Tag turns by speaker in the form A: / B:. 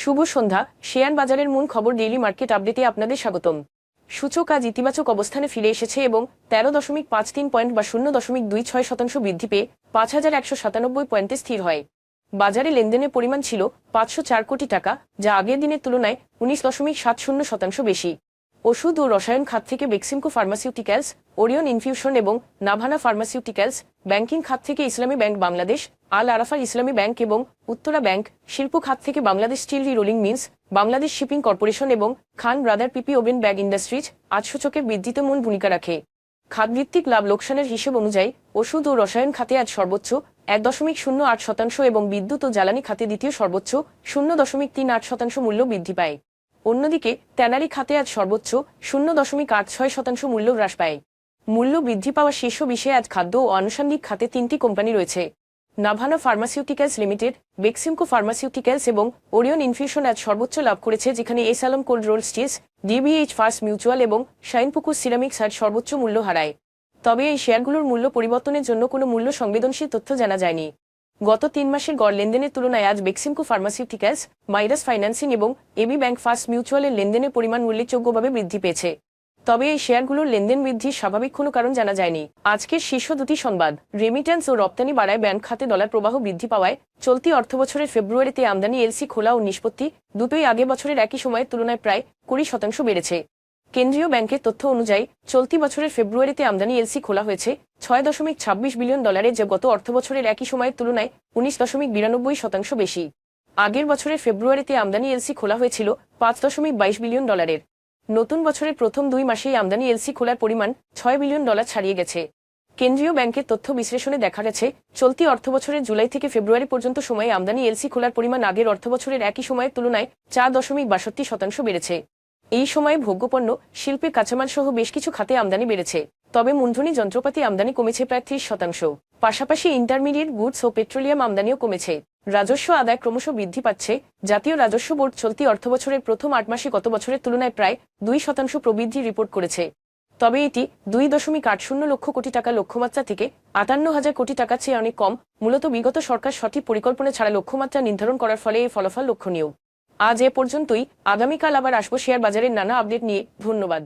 A: শুভ সন্ধ্যা। Share বাজারের মূল খবর ডেইলি মার্কেট আপডেটে আপনাদের স্বাগতম। সূচক আজ ইতিবাচক অবস্থানে ফিরে এসেছে এবং তেরো দশমিক পাঁচ তিন পয়েন্ট বা শূন্য দশমিক দুই ছয় শতাংশ বৃদ্ধি পেয়ে পাঁচ হাজার একশো সাতানব্বই পয়েন্টে স্থির হয়। বাজারে লেনদেনের পরিমাণ ছিল পাঁচশো চার কোটি টাকা, যা আগের দিনের তুলনায় উনিশ দশমিক সাত শূন্য শতাংশ বেশি। ওষুধ ও রসায়ন খাত থেকে বেক্সিমকো ফার্মাসিউটিক্যালস, ওরিয়ন ইনফিউশন এবং নাভানা ফার্মাসিউটিক্যালস, ব্যাংকিং খাত থেকে ইসলামী ব্যাংক বাংলাদেশ আল আরাফা ইসলামী ব্যাংক এবং উত্তরা ব্যাংক শিল্প খাত থেকে Bangladesh steel rolling mills, Bangladesh shipping corporation এবং Khan brother PP woven bag industries আজ সূচকের বৃদ্ধিতে মূল ভূমিকা রাখে। খাতভিত্তিক লাভ লোকসানের হিসেব অনুযায়ী ওষুধ ও রসায়ন খাতে আজ সর্বোচ্চ এক দশমিক শূন্য আট শতাংশ এবং বিদ্যুৎ ও জ্বালানি খাতে দ্বিতীয় সর্বোচ্চ শূন্য দশমিক তিন আট শতাংশ মূল্য বৃদ্ধি পায়। অন্যদিকে ট্যানারি খাতে আজ সর্বোচ্চ শূন্য দশমিক আট ছয় শতাংশ মূল্য হ্রাস পায়। মূল্য বৃদ্ধি পাওয়া শীর্ষ বিষয়ে আজ খাদ্য ও আনুষঙ্গিক খাতে তিনটি কোম্পানি রয়েছে। Navana pharmaceuticals limited, Beximco pharmaceuticals এবং ওরিয়ন ইনফিউশন আজ সর্বোচ্চ লাভ করেছে, যেখানে S Alam cold roll steels DBH first mutual এবং শাইনপুকুর সিরামিক্স আজ সর্বোচ্চ মূল্য হারায়। তবে এই শেয়ারগুলোর মূল্য পরিবর্তনের জন্য কোনো মূল্য সংবেদনশীল তথ্য জানা যায়নি। গত তিন মাসের গড় লেনদেনের তুলনায় আজ বেক্সিমকো ফার্মাসিউটিক্যালস, মাইরাস ফাইন্যান্সিং এবং এবি ব্যাংক ফার্স্ট মিউচুয়ালের লেনদেনের পরিমাণ উল্লেখযোগ্যভাবে বৃদ্ধি পেয়েছে। তবে এই শেয়ারগুলোর লেনদেন বৃদ্ধির স্বাভাবিক কোনো কারণ জানা যায়নি। আজকের শীর্ষ দুটি সংবাদ। রেমিট্যান্স ও রপ্তানি বাড়ায় ব্যাংক খাতে ডলার প্রবাহ বৃদ্ধি পাওয়ায় চলতি অর্থবছরের ফেব্রুয়ারিতে আমদানি, এলসি, খোলা ও নিষ্পত্তি দুটোই আগে বছরের একই সময়ের তুলনায় প্রায় কুড়ি শতাংশ বেড়েছে। কেন্দ্রীয় ব্যাংকের তথ্য অনুযায়ী, চলতি বছরের ফেব্রুয়ারিতে আমদানি, এলসি, খোলা হয়েছে ছয় দশমিক ছাব্বিশ বিলিয়ন ডলারের, যা গত অর্থবছরের একই সময়ের তুলনায় উনিশ দশমিক বিরানব্বই শতাংশ বেশি। আগের বছরের ফেব্রুয়ারিতে আমদানি, এলসি, খোলা হয়েছিল পাঁচ দশমিক বাইশ বিলিয়ন ডলারের। নতুন বছরের প্রথম দুই মাসেই আমদানি এলসি খোলার পরিমাণ ছয় বিলিয়ন ডলার ছাড়িয়ে গেছে। কেন্দ্রীয় ব্যাংকের তথ্য বিশ্লেষণে দেখা গেছে, চলতি অর্থবছরের জুলাই থেকে ফেব্রুয়ারি পর্যন্ত সময়ে আমদানি এলসি খোলার পরিমাণ আগের অর্থবছরের একই সময়ের তুলনায় চার দশমিক বাষট্টি শতাংশ বেড়েছে। এই সময়ে ভোগ্যপণ্য, শিল্পে কাঁচামাল সহ বেশ কিছু খাতে আমদানি বেড়েছে, তবে মূলধনী যন্ত্রপাতি আমদানি কমেছে প্রায় ত্রিশ শতাংশ। পাশাপাশি ইন্টারমিডিয়েট গুডস ও পেট্রোলিয়াম আমদানিও কমেছে। রাজস্ব আদায় ক্রমশ বৃদ্ধি পাচ্ছে। জাতীয় রাজস্ব বোর্ড চলতি অর্থবছরের প্রথম আট মাসে গত বছরের তুলনায় প্রায় দুই শতাংশ প্রবৃদ্ধি রিপোর্ট করেছে। তবে এটি দুই দশমিক আট শূন্য লক্ষ কোটি টাকা লক্ষ্যমাত্রা থেকে আটান্ন হাজার কোটি টাকার চেয়ে অনেক কম। মূলত বিগত সরকার সঠিক পরিকল্পনা ছাড়া লক্ষ্যমাত্রা নির্ধারণ করার ফলে এই ফলাফল লক্ষণীয়। আজ এ পর্যন্তই। আগামীকাল আবার আসব শেয়ার বাজারের নানা আপডেট নিয়ে। ধন্যবাদ।